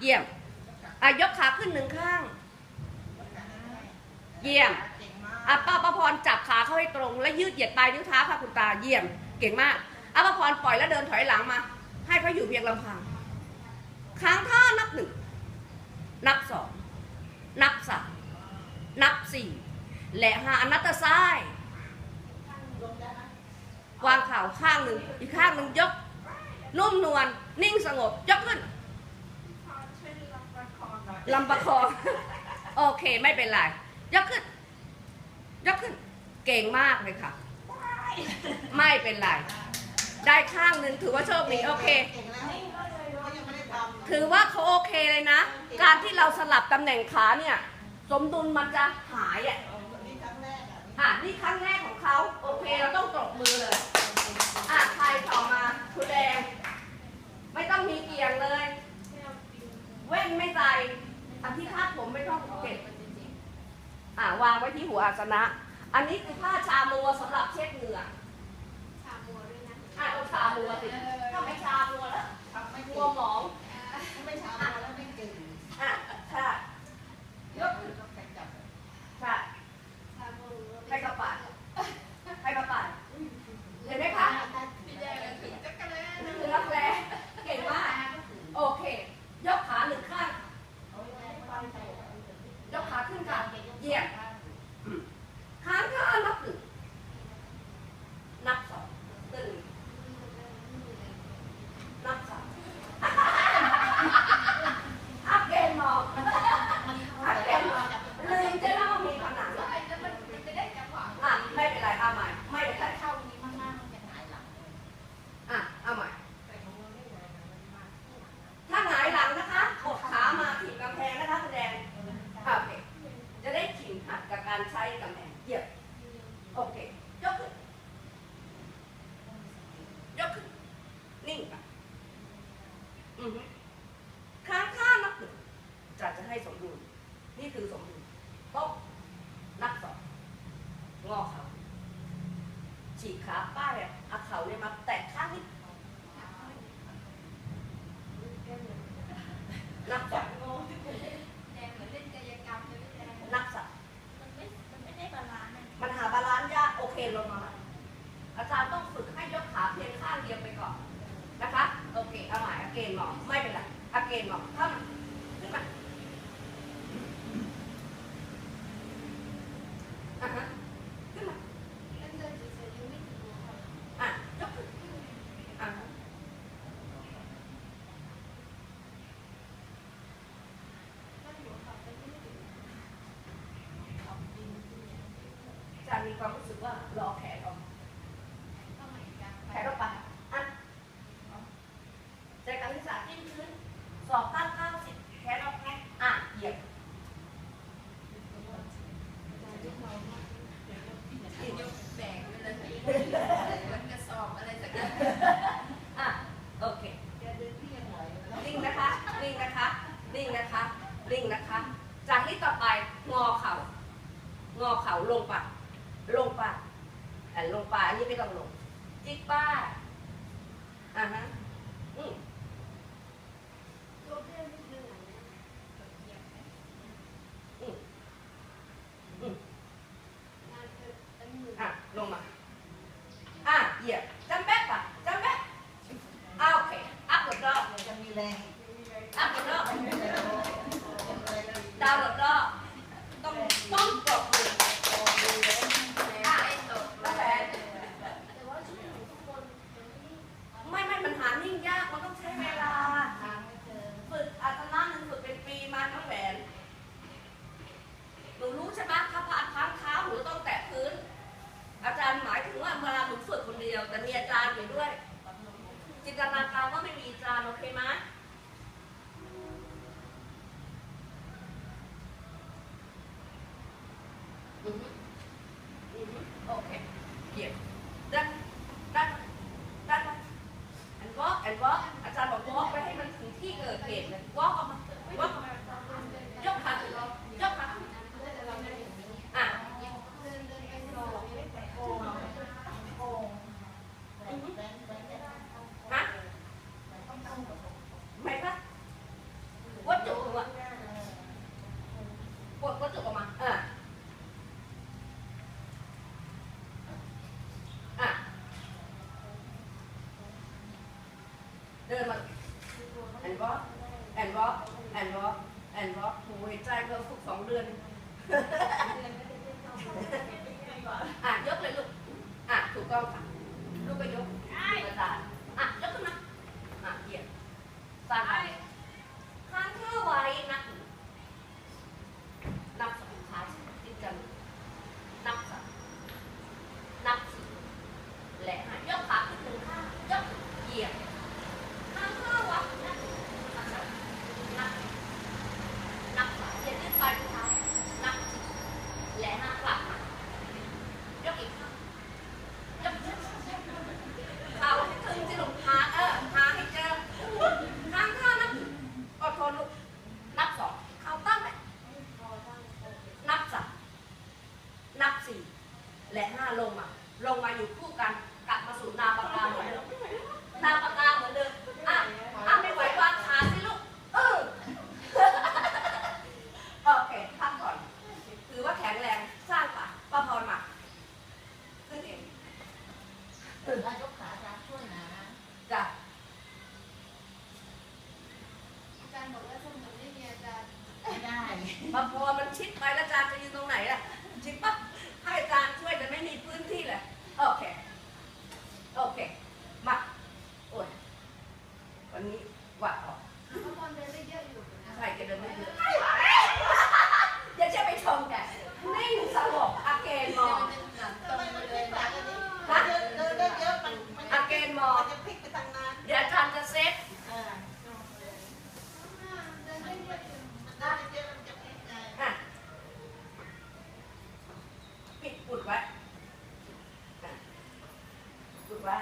เยี่ยมอะยกขาขึ้นหนึ่งข้าง เยี่ยมอะป้าประพรจับขาเข้าให้ตรง และยืดเหยียดปลายนิ้วเท้าค่ะคุณตาเยี่ยม เก่งมากอะประพรปล่อยแล้วเดินถอยหลังมา ให้เขาอยู่เพียงลำพังค้างท่านับหนึ่งนับสองนับสามนับสี่และห้าอนัตตไซายวางเข่าข้างหนึ่งอีกข้างหนึ่งยกนุ่มนวลนิ่งสงบยกขึ้น ลำประคอง โอเคไม่เป็นไร ยกขึ้น ยกขึ้น เก่งมากเลยค่ะ ไม่เป็นไร ได้ข้างหนึ่งถือว่าโชคดีโอเค เก่งแล้วเขายังไม่ได้ทำถือว่าเขาโอเคเลยนะ การที่เราสลับตำแหน่งขาเนี่ย สมดุลมันจะหายอะนี่ครั้งแรกอะอะนี่ครั้งแรกของเขาโอเคเราต้องตบมือเลย อะใครต่อมาคุณแดง ไม่ต้องมีเกียงเลย เว้นไม่ใจ อันที่คาดผมไม่ต้องเก็บอะวางไว้ที่หัวอาสนะ อันนี้คือผ้าชามัวสำหรับเช็ดเหงื่อชาบัวด้วยนะอะเอาชามัวสิถ้าไม่ชามัวแล้วทำไม่มัเก่วงหมอง ไม่ทำแล้วไม่เก่ง อะค่ะยกขึ้น ต้องแข่งจับ ค่ะ ชาบัว ให้กระป๋าให้กระป๋าเห็นไหมคะ พี่แดงถึงจักรแล้ นี่คือรักแร้เก่งมาก โอเค ยกขาหนึ่งข้าง ยกขาขึ้นค่ะเหยียดค้างข้างนับหนึ่งนับสองตึงนับสามอัพเกนมองอัพเกนมองลืมจะเล่ามีผนัง แล้วมันมันจะได้จังหวะ อะไม่เป็นไรเอาใหม่ ไม่เป็นไร เข้านี้มากๆมันจะหายหลัง อะเอาใหม่ ถ้าหงายหลังนะคะกดขามาถีบกำแพงนะคะคุณแดงอะโอเค จะได้ขิงหัดกับการใช้กำแพงเหยียบ โอเค ยกขึ้น ยกขึ้น นิ่งไปอือฮึ ค้างข้านักหนึ่งจัดจะให้สมดุล นี่คือสมดุลโต๊ะนักสองงอเข่าฉีกขาป้ายอะเอาเข่าเนี่ยมาแตะข้างนิดนักสอง แดงเหมือนเล่นกายกรรมเลยพี่แดง นับสาม มันไม่ มันไม่ได้บาลานซ์นะ มันหาบาลานซ์ยากโอเคลงมาอาจารย์ต้องฝึกให้ยกขาเพียงข้างเดียวไปก่อนนะคะ โอเค เอาใหม่อาเกนหมอไม่เป็นไรอาเกนหมอเข้ามาขึ้นมาอะฮะขึ้นมา เล่นเดินเฉยๆยังไม่ถึงหัวเขา อะยกขึ้นอะฮะ ถ้าหัวเขาจะไม่ถึง อาจารย์ มีความรู้สึกว่ารอแขนอกเข้าใหม่กลาง แขนออกไปอะใจกันที่สาจิ้มพื้นสอบตั้งข้างสิแขนออกไปอะเหยียบ ยกแบกไปเลยมันกระสอบอะไรสักอย่าง อะโอเค แกเดินที่ยังไหวแล้ว นิ่งนะคะนิ่งนะคะนิ่งนะคะนิ่งนะคะ จากนี้ต่อไปงอเข่างอเข่าลงไปลงไป อะลงไปอันนี้ไม่ต้องลง จิกป้าอ่าฮะอืมยกได้นิดนึงอะเหยียบไหมอืมอืมงานเธอตั้งมืออะลงมาอะเหยียบจำแบ๊กป่ะจำแบ๊กอะโอเคอัพหลดรอบจะมีแรง อัพหลดรอบ มีแรง ดาวหลดรอบต้องต้องกดมือ อะไอ้ตก แล้วแหวน แต่ว่าช่วยหนูทุกคนมันไม่ ไม่ไม่มันหานิ่งยาก มันต้องใช้เวลา ทางไม่เจอ ฝึกอาสนะหนึ่งฝึกเป็นปีมาทั้งแหวน หนูรู้ใช่ไหมถ้าพลาดพังเท้าหนูต้องแตะพื้น อาจารย์หมายถึงว่าเวลาหนูฝึกคนเดียว แต่มีอาจารย์อยู่ด้วย จินตนาการว่าไม่มีอาจารย์โอเคไหมอือฮึอือฮึโอเคเหยียบดันดันดันแอนวอล์กแอนวอล์กอาจารย์บอกวอล์กไปให้มันถึงที่ เกิดเหตุเลยวอล์กออกมาวอล์กยกขาขึ้นยกขาขึ้นอะ เดินเดินไปรอไม่ไป โกงโกงแบงแบงแบง ฮะ ต้องต้องกับ ไหมคะว่า อนวอล์กแอน วอล์กแอนวอล์กแอนวอล์กโอ้ยใจเพิ่มฝึกสองเดือนอะยกเลยลูกอะถูกต้องค่ะลูกก็ยกกระดาษอะยกขึ้นมาอะเหยียดสั่นค้างเท่าไว้นะนับสองขาติดกันนับสามนับสี่และห้ายกขาขึ้นหนึ่งข้างยกเหยียดค้างเท่าไว้นับนับนับสามอย่ายืดไปเท้านับสี่และห้ากลับมายกอีกข้างยกเขาให้ถึงจะลงหาเออหาให้เจอค้างเท่านับอดทนลูกนับสองเขาตั้งไว้นับสามนับสี่และห้าลงมา ลงมาอยู่คู่ กันกลับมาสู่นาปากกาเหมือนเดิมนาปากกาเหมือนเดิมอะอะไม่ไหววางขาสิลูกเออโอเคพักก่อนถือว่าแข็งแรงสร้างป่ะป้าพรมาขึ้นเองตื่นมายกขาอาจารย์ช่วยนะจ้ะอาจารย์บอกว่าสมุดไม่มีอาจารย์ไม่ได้ป้าพรมันชิดไปแล้วอาจารย์จะยืนตรงไหนล่ะ ชิดปะให้อาจารย์ช่วยจะไม่มีพื้นที่เลย โอเค โอเค มา โอ้ย วันนี้หวัดออกเพราะคนเดินได้เยอะอยู่นะใครจะเดินไม่เยอะอย่าเชื่อไปชมกันนิ่งสงบอาเกนมองหลังตทำรงไมมามันเลไม่ยปานะกอันนี้เดินเดินได้เยอะมันมันอาเกนมองจะพลิกไปทางนั้นเดี๋ยวอาจารย์จะเซตเออเดินได้เยอะอยู่มันได้เยอะมันจะพลิกไงอะปิดปุดไว้อะปุดไว้